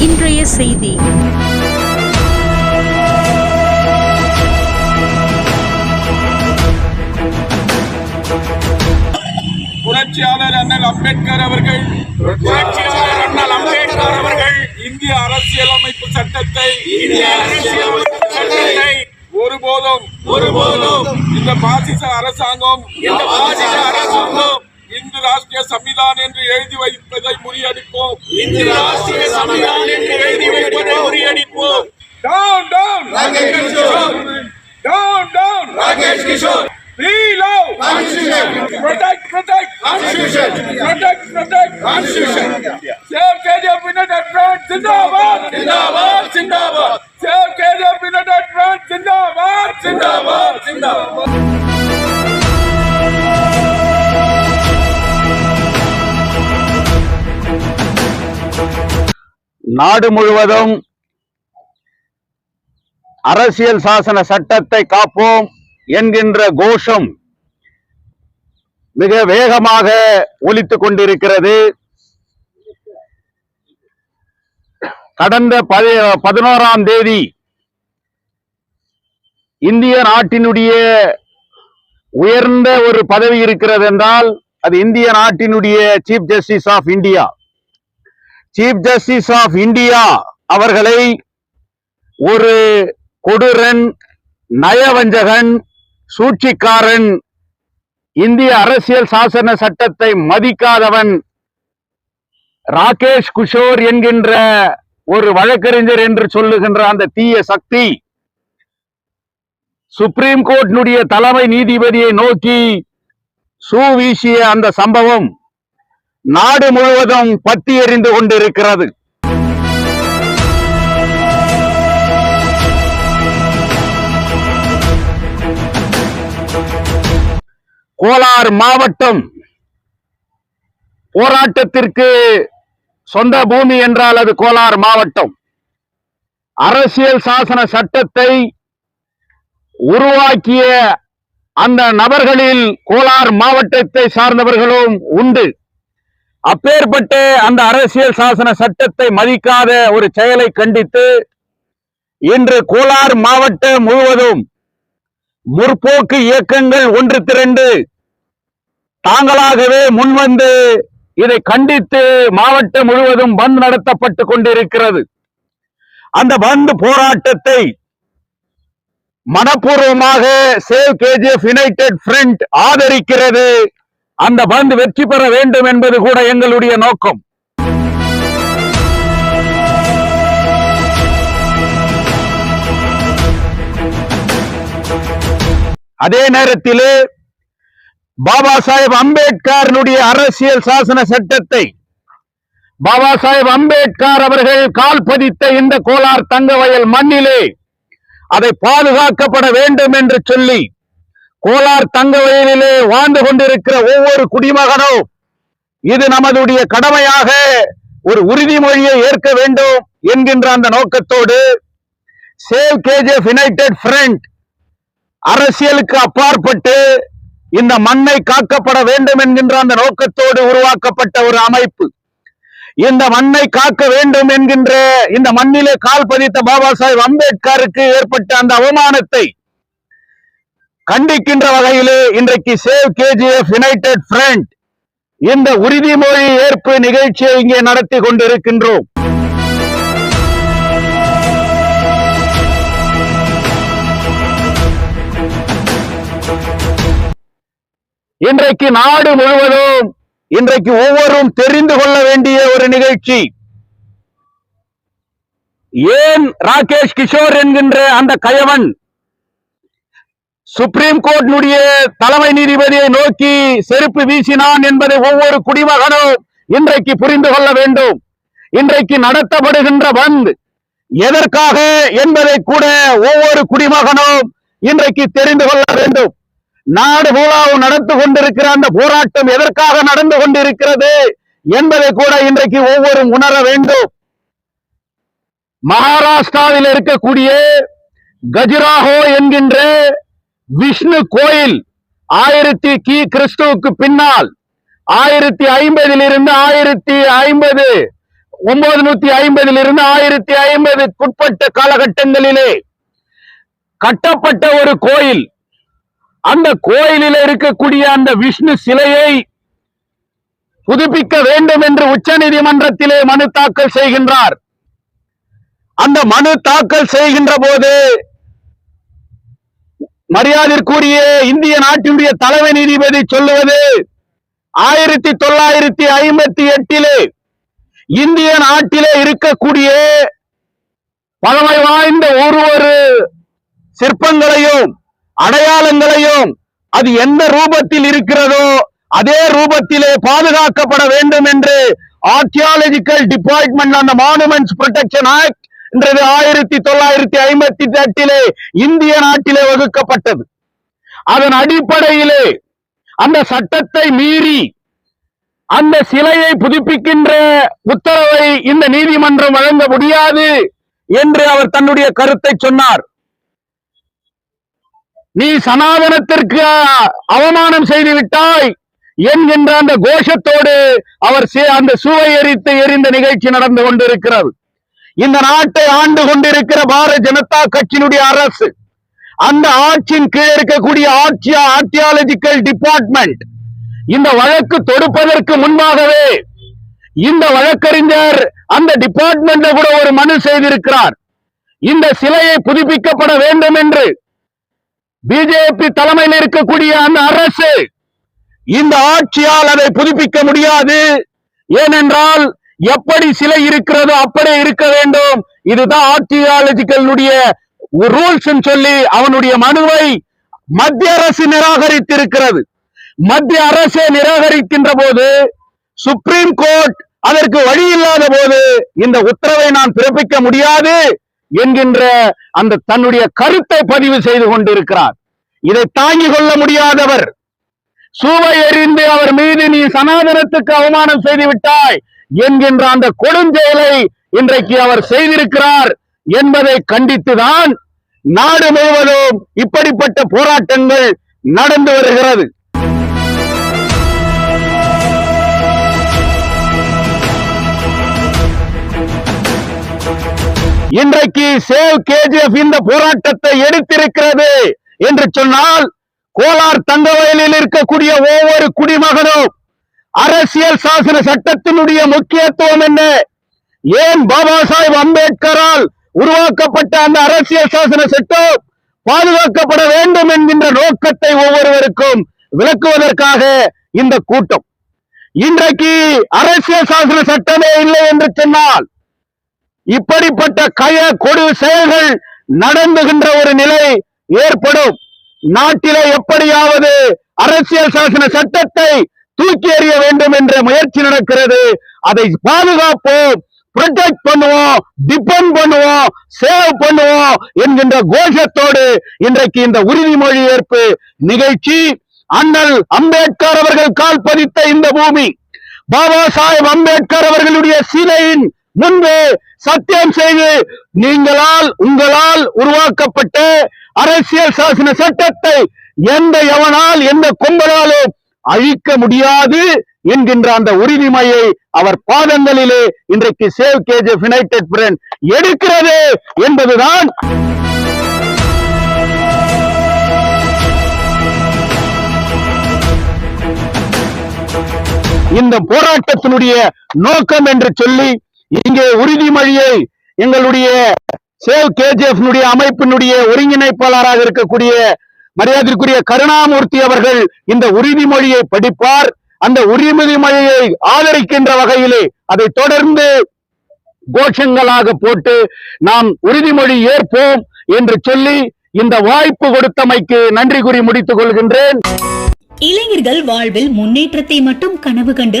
இன்றைய செய்தி. புரட்சியாளர் அண்ணல் அம்பேத்கர் அவர்கள் புரட்சியாளர் அண்ணல் அம்பேத்கர் அவர்கள் இந்திய அரசியலமைப்பு சட்டத்தை இந்திய அரசியலமைப்பு சட்டத்தை ஒருபோதும் ஒருபோதும் இந்த பாசிச அரசாங்கம் இந்த பாசிச அரசாங்கம் இந்து ராஷ்டிரிய சமிதான் என்று எழுதி வைப்பதை முறியடிப்போம் இந்து ராஷ்டிரிய சமிதான் என்று எழுதி வைப்பதை முறியடிப்போம் down down Rakesh Kishore down down Rakesh Kishore We love Constitution. Protect, protect Constitution. Protect, protect Constitution. Save KJP United Front. Zindabad. Zindabad. Zindabad. Save KJP United Front. Zindabad. Zindabad. Zindabad. நாடு முழுவதும் அரசியல் சாசன சட்டத்தை காப்போம் என்கின்ற கோஷம் மிக வேகமாக ஒலித்துக் கொண்டிருக்கிறது. கடந்த பதி- பதினோராம் தேதி இந்திய நாட்டினுடைய உயர்ந்த ஒரு பதவி இருக்கிறது என்றால் அது இந்திய நாட்டினுடைய chief justice of India chief justice of India அவர்களை ஒரு கொடூரன் நயவஞ்சகன் சூழ்ச்சிக்காரன் இந்திய அரசியல் சாசன சட்டத்தை மதிக்காதவன் ராகேஷ் குஷோர் என்கின்ற ஒரு வழக்கறிஞர் என்று சொல்லுகின்ற அந்த தீய சக்தி சுப்ரீம் கோர்ட்டினுடைய தலைமை நீதிபதியை நோக்கி சூ வீசிய அந்த சம்பவம். நாடு முழுவதும் பத்தி எறிந்து கொண்டிருக்கிறது. கோலார் மாவட்டம் போராட்டத்திற்கு சொந்த பூமி என்றால் அது கோலார் மாவட்டம். அரசியல் சாசன சட்டத்தை உருவாக்கிய அந்த நபர்களில் கோலார் மாவட்டத்தை சார்ந்தவர்களும் உண்டு. அப்பேற்பட்ட அந்த அரசியல் சாசன சட்டத்தை மதிக்காத ஒரு செயலை கண்டித்து இன்று கோலார் மாவட்டம் முழுவதும் முற்போக்கு இயக்கங்கள் ஒன்று திரண்டு தாங்களாகவே முன்வந்து இதை கண்டித்து மாவட்டம் முழுவதும் பந்த் நடத்தப்பட்டு கொண்டிருக்கிறது. அந்த பந்த் போராட்டத்தை மனப்பூர்வமாக சேவ் கேஜிஎஃப் யுனைடெட் ஃப்ரண்ட் ஆதரிக்கிறது. அந்த பந்து வெற்றி பெற வேண்டும் என்பது கூட எங்களுடைய நோக்கம். அதே நேரத்திலே பாபா சாஹேப் அம்பேத்கருடைய அரசியல் சாசன சட்டத்தை பாபா சாஹேப் அம்பேத்கர் அவர்கள் கால் பதித்த இந்த கோலார் தங்கவயல் மண்ணிலே அதை பாதுகாக்கப்பட வேண்டும் என்று சொல்லி கோலார் தங்க வயலிலே வாழ்ந்து கொண்டிருக்கிற ஒவ்வொரு குடிமகனும் இது நமதுடைய கடமையாக ஒரு உறுதிமொழியை ஏற்க வேண்டும் என்கின்ற அந்த நோக்கத்தோடு சேவ் கேஜிஎஃப் யுனைடெட் ஃப்ரண்ட் அரசியலுக்கு அப்பாற்பட்டு இந்த மண்ணை காக்கப்பட வேண்டும் என்கின்ற அந்த நோக்கத்தோடு உருவாக்கப்பட்ட ஒரு அமைப்பு. இந்த மண்ணை காக்க வேண்டும் என்கின்ற இந்த மண்ணிலே கால் பதித்த பாபா சாஹிப் அம்பேத்கருக்கு ஏற்பட்ட அந்த அவமானத்தை கண்டிக்கின்ற வகையிலே இன்றைக்கு சேவ் கேஜிஎஃப் யுனைடெட் ஃப்ரண்ட் இந்த உறுதிமொழி ஏற்பு நிகழ்ச்சியை இங்கே நடத்தி கொண்டிருக்கின்றோம். இன்றைக்கு நாடு முழுவதும் இன்றைக்கு ஒவ்வொரும் தெரிந்து கொள்ள வேண்டிய ஒரு நிகழ்ச்சி. ஏன் ராகேஷ் கிஷோர் என்கின்ற அந்த கயவன் சுப்ரீம் கோர்ட்டினுடைய தலைமை நீதிபதியை நோக்கி செருப்பு வீசினான் என்பதை ஒவ்வொரு குடிமகனும் இன்றைக்கு புரிந்து கொள்ள வேண்டும். இன்றைக்கு நடத்தப்படுகின்ற பந்த் எதற்காக என்பதை கூட ஒவ்வொரு குடிமகனும் இன்றைக்கு தெரிந்து கொள்ள வேண்டும். நாடு பூராவும் நடந்து கொண்டிருக்கிற அந்த போராட்டம் எதற்காக நடந்து கொண்டிருக்கிறது என்பதை கூட இன்றைக்கு ஒவ்வொரு உணர வேண்டும். மகாராஷ்டிராவில் இருக்கக்கூடிய கஜுராஹோ என்கின்ற விஷ்ணு கோயில் ஆயிரத்தி கி கிறிஸ்துவுக்கு பின்னால். ஆயிரத்தி ஐம்பதிலிருந்து ஆயிரத்தி ஐம்பது ஒன்பது நூத்தி ஐம்பதிலிருந்து ஆயிரத்தி ஐம்பதுக்குட்பட்ட காலகட்டங்களிலே கட்டப்பட்ட ஒரு கோயில். அந்த கோயிலில் இருக்கக்கூடிய அந்த விஷ்ணு சிலையை புதுப்பிக்க வேண்டும் என்று உச்ச நீதிமன்றத்திலே மனு தாக்கல் செய்கின்றார். அந்த மனு தாக்கல் செய்கின்ற போது மரியாதைக்குரிய இந்திய நாட்டினுடைய தலைமை நீதிபதி சொல்லுவது ஆயிரத்தி தொள்ளாயிரத்தி ஐம்பத்தி எட்டிலே இந்திய நாட்டிலே இருக்கக்கூடிய பழமை வாய்ந்த ஒரு ஒரு சிற்பங்களையும் அடையாளங்களையும் அது எந்த ரூபத்தில் இருக்கிறதோ அதே ரூபத்திலே பாதுகாக்கப்பட வேண்டும் என்று ஆர்கியாலஜிக்கல் டிபார்ட்மெண்ட் அந்த மானுமெண்ட்ஸ் ப்ரொடெக்ஷன் ஆக்ட் என்றது ஆயிரத்தி தொள்ளாயிரத்தி ஐம்பத்தி எட்டிலே இந்திய நாட்டிலே வகுக்கப்பட்டது. அதன் அடிப்படையிலே அந்த சட்டத்தை மீறி அந்த சிலையை புதுப்பிக்கின்ற உத்தரவை இந்த நீதிமன்றம் வழங்க முடியாது என்று அவர் தன்னுடைய கருத்தை சொன்னார். நீ சனாதனத்திற்கு அவமானம் செய்து விட்டாய் என்கின்ற அந்த கோஷத்தோடு அவர் சே- அந்த சுவை எரித்து எரிந்த நிகழ்ச்சி நடந்து கொண்டிருக்கிறது. இந்த நாட்டை ஆண்டு கொண்டிருக்கிற பாரதிய ஜனதா கட்சியினுடைய அரசு அந்த ஆட்சியின் கீழ் இருக்கக்கூடிய ஆட்சியா ஆர்டியாலஜிக்கல் டிபார்ட்மெண்ட் இந்த வழக்கு தொடுப்பதற்கு முன்பாகவே இந்த வழக்கறிஞர் அந்த டிபார்ட்மெண்ட்ல கூட ஒரு மனு செய்திருக்கிறார். இந்த சிலையை புதுப்பிக்கப்பட வேண்டும் என்று பிஜேபி தலைமையில் இருக்கக்கூடிய அந்த அரசு இந்த ஆட்சியால் அதை புதுப்பிக்க முடியாது. ஏனென்றால் எப்படி சிலை இருக்கிறதோ அப்படியே இருக்க வேண்டும். இதுதான் ஆர்டியாலஜிக்கலுடைய ரூல்ஸ் சொல்லி அவனுடைய மனுவை மத்திய அரசு நிராகரித்திருக்கிறது. மத்திய அரசே நிராகரிக்கின்ற போது சுப்ரீம் கோர்ட் அதற்கு வழி இல்லாத போது இந்த உத்தரவை நான் பிறப்பிக்க முடியாது என்கின்ற அந்த தன்னுடைய கருத்தை பதிவு செய்து கொண்டிருக்கிறார். இதை தாங்கிக் கொள்ள முடியாதவர். சூவை எறிந்து அவர் மீது நீ சனாதனத்துக்கு அவமானம் செய்து விட்டாய். என்கின்ற அந்த கொடுஞ்செயலை இன்றைக்கு அவர் செய்திருக்கிறார் என்பதை கண்டித்துதான் நாடு முழுவதும் இப்படிப்பட்ட போராட்டங்கள் நடந்து வருகிறது. இன்றைக்கு சேவ் கேஜிஎஃப் இந்த போராட்டத்தை எடுத்திருக்கிறது என்று சொன்னால் கோலார் தங்கவயலில் இருக்கக்கூடிய ஒவ்வொரு குடிமகனும் அரசியல் சாசன சட்டத்தினுடைய முக்கியத்துவம் என்ன? ஏன் பாபா சாஹிப் அம்பேத்கரால் உருவாக்கப்பட்ட அந்த அரசியல் சாசன சட்டம் பாதுகாக்கப்பட வேண்டும் என்கின்ற நோக்கத்தை ஒவ்வொருவருக்கும் விளக்குவதற்காக இந்த கூட்டம். இன்றைக்கு அரசியல் சாசன சட்டமே இல்லை என்று சொன்னால் இப்படிப்பட்ட கய கொடு செயல்கள் நடந்துகின்ற ஒரு நிலை ஏற்படும். நாட்டிலே எப்படியாவது அரசியல் சாசன சட்டத்தை தூக்கி எறிய வேண்டும் என்ற முயற்சி நடக்கிறது. அதை பாதுகாப்போம் ப்ரொடெக்ட் பண்ணுவோம் டிபெண்ட் பண்ணுவோம் சேவ் பண்ணுவோம் என்கின்ற கோஷத்தோடு இன்றைக்கு இந்த உறுதிமொழி ஏற்பு நிகழ்ச்சி. அண்ணல் அம்பேத்கர் அவர்கள் கால் பதித்த இந்த பூமி பாபா சாஹேப் அம்பேத்கர் அவர்களுடைய சிலையின் முன்பு சத்தியம் செய்து நீங்களால் உங்களால் உருவாக்கப்பட்ட அரசியல் சாசன சட்டத்தை எந்த எவனால் எந்த கும்பலாலும் அழிக்க முடியாது என்கின்ற அந்த உறுதிமையை அவர் பாதங்களிலே இன்றைக்கு சேவ் கேஜ் யுனைடெட் பிரண்ட் எடுக்கிறது என்பதுதான். இந்த போராட்டத்தினுடைய நோக்கம் என்று சொல்லி இங்கே உறுதிமொழியை எங்களுடைய சேவ் கேஜிஎஃப் அமைப்பினுடைய ஒருங்கிணைப்பாளராக இருக்கக்கூடிய மரியாதைக்குரிய கருணாமூர்த்தி அவர்கள் இந்த உறுதிமொழியை படிப்பார். அந்த உறுதிமொழியை ஆதரிக்கின்ற வகையிலே அதை தொடர்ந்து கோஷங்களாக போட்டு நாம் உறுதிமொழி ஏற்போம் என்று சொல்லி இந்த வாய்ப்பு கொடுத்தமைக்கு நன்றி கூறி முடித்துக் கொள்கின்றேன். இளைஞர்கள் வாழ்வில் முன்னேற்றத்தை மட்டும் கனவு கண்டு